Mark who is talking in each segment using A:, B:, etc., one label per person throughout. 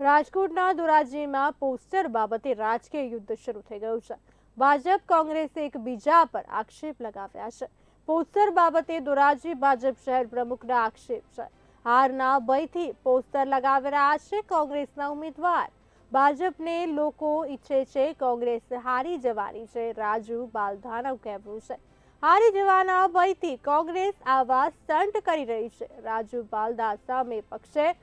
A: રાજકોટના ધોરાજીમાં પોસ્ટર બાબતે રાજકીય યુદ્ધ શરૂ થઈ ગયું છે. ભાજપ, કોંગ્રેસે એકબીજા પર આક્ષેપ લગાવ્યા છે. પોસ્ટર બાબતે ધોરાજી ભાજપ શહેર પ્રમુખના આક્ષેપ છે. હારના ભયથી પોસ્ટર લગાવી રહ્યા છે કોંગ્રેસના ઉમેદવાર. ભાજપને લોકો ઈચ્છે છે કોંગ્રેસ હારી જવાની છે. રાજુ બાલધાનું કહેવું છે. હારી જવાના ભયથી કોંગ્રેસ આવા સ્ટન્ટ કરી રહી છે. રાજુ બાલદા સામે પક્ષે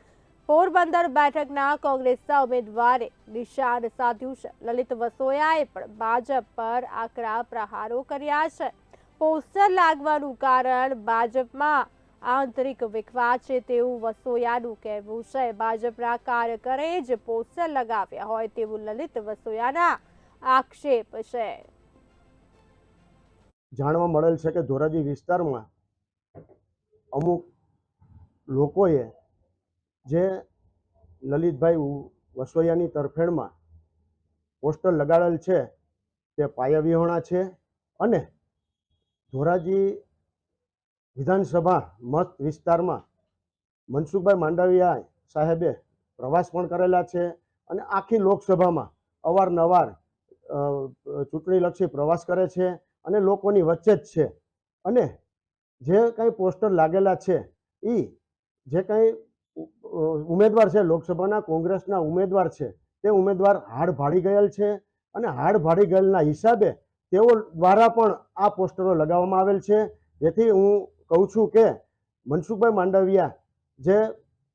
A: પોરબંદર બેઠકના કોંગ્રેસના ઉમેદવારે નિશાન સાધ્યું છે. લલિત વસોયાએ પણ ભાજપ પર આકરા પ્રહારો કર્યા છે. પોસ્ટર લાગવાનું કારણ ભાજપમાં આંતરિક વિખવાદ છે તેવું વસોયાનું કહેવું છે. ભાજપના કાર્યકરે જ પોસ્ટર લગાવ્યા હોય તેવું લલિત વસોયાના આક્ષેપ છે.
B: જાણવા મળેલ છે કે ધોરાજી વિસ્તારમાં અમુક લોકોએ જે લલિતભાઈ વસોયાની તરફેણમાં પોસ્ટર લગાડેલ છે, તે પાયાવિહોણા છે અને ધોરાજી વિધાનસભા મત વિસ્તારમાં મનસુખભાઈ માંડવિયા સાહેબે પ્રવાસ પણ કરેલા છે અને આખી લોકસભામાં અવારનવાર ચૂંટણીલક્ષી પ્રવાસ કરે છે અને લોકોની વચ્ચે જ છે. અને જે કંઈ પોસ્ટર લાગેલા છે એ જે કંઈ ઉમેદવાર છે, લોકસભાના કોંગ્રેસના ઉમેદવાર છે, તે ઉમેદવાર હાડ ભાડી ગયેલ છે અને હાડ ભાડી ગયેલના હિસાબે તેઓ દ્વારા પણ આ પોસ્ટરો લગાવવામાં આવેલ છે. જેથી હું કહું છું કે મનસુખભાઈ માંડવિયા જે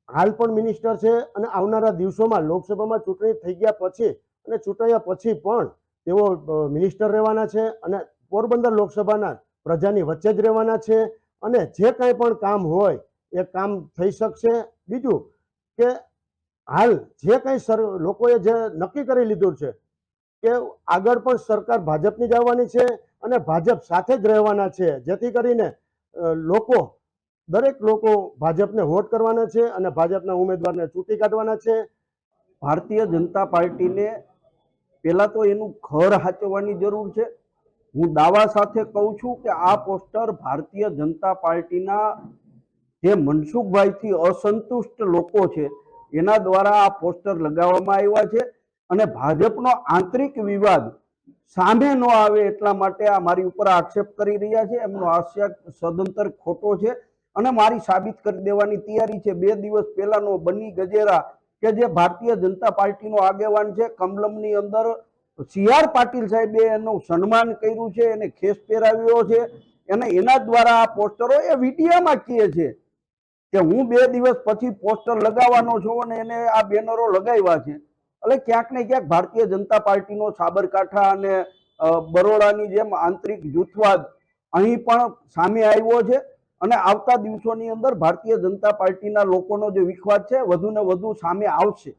B: હાલ પણ મિનિસ્ટર છે અને આવનારા દિવસોમાં લોકસભામાં ચૂંટણી થઈ ગયા પછી અને ચૂંટાયા પછી પણ તેઓ મિનિસ્ટર રહેવાના છે અને પોરબંદર લોકસભાના પ્રજાની વચ્ચે જ રહેવાના છે અને જે કાંઈ પણ કામ હોય એ કામ થઈ શકશે બીજું કે હાલ જે કંઈ લોકોએ જે નક્કી કરી લીધું છે કે આગળ પણ સરકાર ભાજપની જ આવવાની છે અને ભાજપ સાથે જ રહેવાના છે, જેથી કરીને લોકો, દરેક લોકો ભાજપને વોટ કરવાના છે અને ભાજપના ઉમેદવારને ચૂંટી કાઢવાના છે.
C: ભારતીય જનતા પાર્ટીને પહેલાં તો એનું ઘર હાચવવાની જરૂર છે. હું દાવા સાથે કહું છું કે આ પોસ્ટર ભારતીય જનતા પાર્ટીના જે મનસુખભાઈથી અસંતુષ્ટ લોકો છે, એના દ્વારા આ પોસ્ટર લગાવવામાં આવ્યા છે અને ભાજપનો આંતરિક વિવાદ સામે ન આવે એટલા માટે આ મારી ઉપર આક્ષેપ કરી રહ્યા છે. એમનો આક્ષેપ સદંતર ખોટો છે અને મારી સાબિત કરી દેવાની તૈયારી છે. બે દિવસ પહેલાનો બની ગજેરા કે જે ભારતીય જનતા પાર્ટીનો આગેવાન છે, કમલમની અંદર સી આર પાટીલ સાહેબે એનું સન્માન કર્યું છે, એને ખેસ પહેરાવ્યો છે અને એના દ્વારા આ પોસ્ટરો એ વિડીયામાં કહે છે કે હું બે દિવસ પછી પોસ્ટર લગાવવાનો છું અને એને આ બેનરો લગાવ્યા છે. એટલે ક્યાંક ને ક્યાંક ભારતીય જનતા પાર્ટીનો સાબરકાંઠા અને બરોડાની જેમ આંતરિક જૂથવાદ અહીં પણ સામે આવ્યો છે અને આવતા દિવસોની અંદર ભારતીય જનતા પાર્ટીના લોકોનો જે વિખવાદ છે વધુ ને વધુ સામે આવશે.